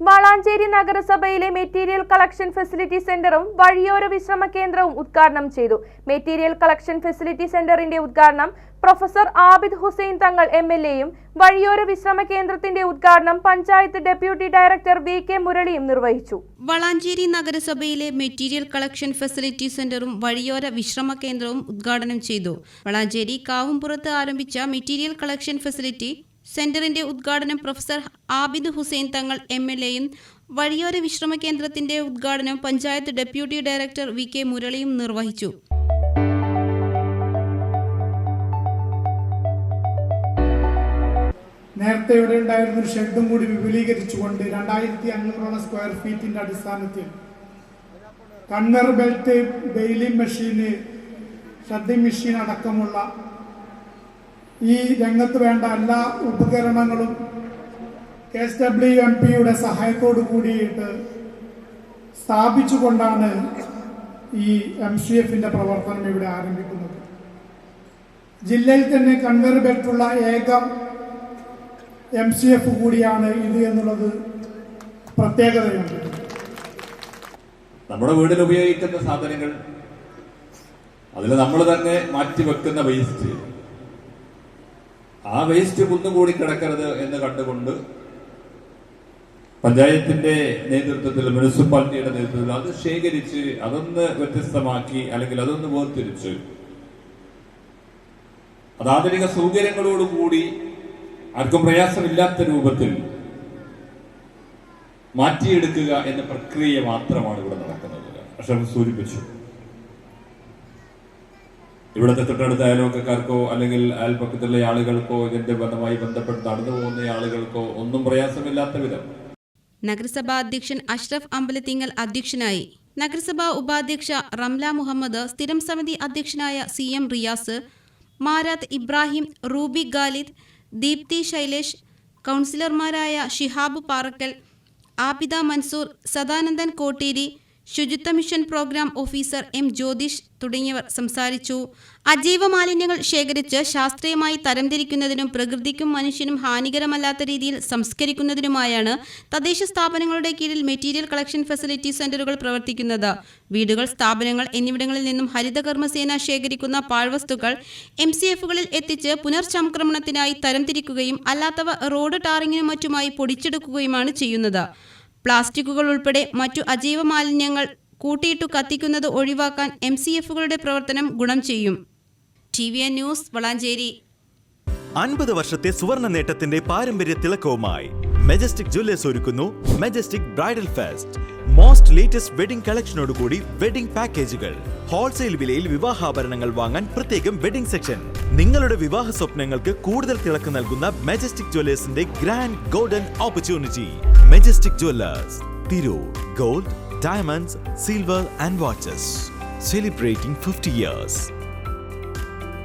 Valanchery നഗരസഭയിലെ material collection facility സെന്ററും വഴിയോര വിശ്രമ കേന്ദ്രവും ഉദ്ഘാടനം ചെയ്തു. മെറ്റീരിയൽ കളക്ഷൻ ഫെസിലിറ്റി സെന്ററിന്റെ ഉദ്ഘാടനം professor Abid Hussain Thangal M L എയും വഴിയോര വിശ്രമ കേന്ദ്രത്തിന്റെ ഉദ്ഘാടനം panchayat deputy director V K മുരളിയും നിർവഹിച്ചു. വളാഞ്ചേരി നഗരസഭയിലെ മെറ്റീരിയൽ കളക്ഷൻ ഫെസിലിറ്റി സെന്ററും വഴിയോര വിശ്രമ കേന്ദ്രവും ഉദ്ഘാടനം ചെയ്തു. വളാഞ്ചേരി കാവുംപുറത്ത് ആരംഭിച്ച മെറ്റീരിയൽ കളക്ഷൻ ഫെസിലിറ്റി സെന്ററിന്റെ ഉദ്ഘാടനം professor Abid Hussain Thangal M L എയും വഴിയോര വിശ്രമ കേന്ദ്രത്തിന്റെ ഉദ്ഘാടനം panchayat deputy director V K മുരളിയും നിർവഹിച്ചു. നേരത്തെ ഇവിടെ ഉണ്ടായിരുന്ന ഒരു ഷെഡും കൂടി വിപുലീകരിച്ചുകൊണ്ട് രണ്ടായിരത്തി അഞ്ഞൂറോളം സ്ക്വയർ ഫീറ്റിന്റെ അടിസ്ഥാനത്തിൽ കണ്ണർ ബെൽറ്റ് ബെയിലിംഗ് മെഷീന് ഷഡിംഗ് മെഷീൻ അടക്കമുള്ള ഈ രംഗത്ത് വേണ്ട എല്ലാ ഉപകരണങ്ങളും കെ എസ് ഡബ്ല്യു എം പിയുടെ സഹായത്തോടു കൂടിയിട്ട് സ്ഥാപിച്ചുകൊണ്ടാണ് ഈ എം സി എഫിന്റെ പ്രവർത്തനം ഇവിടെ ആരംഭിക്കുന്നത്. ജില്ലയിൽ തന്നെ കൺവേർ ബെൽറ്റുള്ള ഏകം എം സി എഫ് കൂടിയാണ് ഇത് എന്നുള്ളത് പ്രത്യേകതയുണ്ട്. നമ്മുടെ വീട്ടിൽ ഉപയോഗിക്കുന്ന സാധനങ്ങൾ അതിൽ നമ്മൾ തന്നെ മാറ്റി വെക്കുന്ന വേസ്റ്റ് ആ വേസ്റ്റ് കുന്നുകൂടി കിടക്കരുത് എന്ന് കണ്ടുകൊണ്ട് പഞ്ചായത്തിന്റെ നേതൃത്വത്തിൽ മുനിസിപ്പാലിറ്റിയുടെ നേതൃത്വത്തിൽ അത് ശേഖരിച്ച് അതൊന്ന് വ്യത്യസ്തമാക്കി അല്ലെങ്കിൽ അതൊന്ന് വേർതിരിച്ച് അത് ആധുനിക സൗകര്യങ്ങളോടുകൂടി ആർക്കും പ്രയാസമില്ലാത്ത രൂപത്തിൽ മാറ്റിയെടുക്കുക എന്ന പ്രക്രിയ മാത്രമാണ് ഇവിടെ നടക്കുന്നത്. അഷറഫ് സൂചിപ്പിച്ചു. ഇവിടുത്തെ തൊട്ടടുത്ത അയൽവക്കക്കാർക്കോ അല്ലെങ്കിൽ അയൽപക്കത്തുള്ള ആളുകൾക്കോ ഇതിന്റെ ബന്ധമായി ബന്ധപ്പെട്ട് നടന്നു പോകുന്ന ആളുകൾക്കോ ഒന്നും പ്രയാസമില്ലാത്ത വിധം. നഗരസഭാ അധ്യക്ഷൻ അഷ്റഫ് അമ്പലത്തിങ്ങൽ അധ്യക്ഷനായി. നഗരസഭാ ഉപാധ്യക്ഷ റംല മുഹമ്മദ് സ്ഥിരം സമിതി അധ്യക്ഷനായ സി എം റിയാസ് മാരാത്ത് ഇബ്രാഹിം റൂബി ഖാലിദ് ദീപ്തി ശൈലേഷ് കൗൺസിലർമാരായ Shihab Parakkal Abida Mansoor Sadanandan Kotteri Suchitwa mission program officer M Jyothish തുടങ്ങിയവർ സംസാരിച്ചു. അജൈവ മാലിന്യങ്ങൾ ശേഖരിച്ച് ശാസ്ത്രീയമായി തരംതിരിക്കുന്നതിനും പ്രകൃതിക്കും മനുഷ്യനും ഹാനികരമല്ലാത്ത രീതിയിൽ സംസ്കരിക്കുന്നതിനുമായാണ് തദ്ദേശ സ്ഥാപനങ്ങളുടെ കീഴിൽ മെറ്റീരിയൽ കളക്ഷൻ ഫെസിലിറ്റി സെന്ററുകൾ പ്രവർത്തിക്കുന്നത്. വീടുകൾ സ്ഥാപനങ്ങൾ എന്നിവിടങ്ങളിൽ നിന്നും ഹരിതകർമ്മസേന ശേഖരിക്കുന്ന പാഴ്വസ്തുക്കൾ എം സി എഫുകളിൽ എത്തിച്ച് പുനർചംക്രമണത്തിനായി തരംതിരിക്കുകയും അല്ലാത്തവ റോഡ് ടാറിങ്ങിനും മറ്റുമായി പൊടിച്ചെടുക്കുകയുമാണ് ചെയ്യുന്നത്. പ്ലാസ്റ്റിക്കുകൾ ഉൾപ്പെടെ മറ്റു അജൈവ മാലിന്യങ്ങൾ കൂട്ടിയിട്ടു കത്തിക്കുന്നത് ഒഴിവാക്കാൻ എം സി എഫുകളുടെ പ്രവർത്തനം ഗുണം ചെയ്യും. T V N news Valanchery. അൻപത് വർഷത്തെ സുവർണ നേട്ടത്തിന്റെ പാരമ്പര്യ തിളക്കവുമായി മെജസ്റ്റിക് ജ്വല്ലേഴ്സ് ഒരുക്കുന്നു Majestic bridal fest. Most latest wedding കളക്ഷനോടുകൂടി wedding പാക്കേജുകൾ ഹോൾസെയിൽ വിലയിൽ വിവാഹാഭരണങ്ങൾ വാങ്ങാൻ പ്രത്യേകം വെഡിംഗ് സെക്ഷൻ നിങ്ങളുടെ വിവാഹ സ്വപ്നങ്ങൾക്ക് കൂടുതൽ തിളക്ക് നൽകുന്ന Majestic ജ്വല്ലേഴ്സിന്റെ grand golden opportunity Majestic Jewellers Tirur gold diamonds silver and watches celebrating fifty years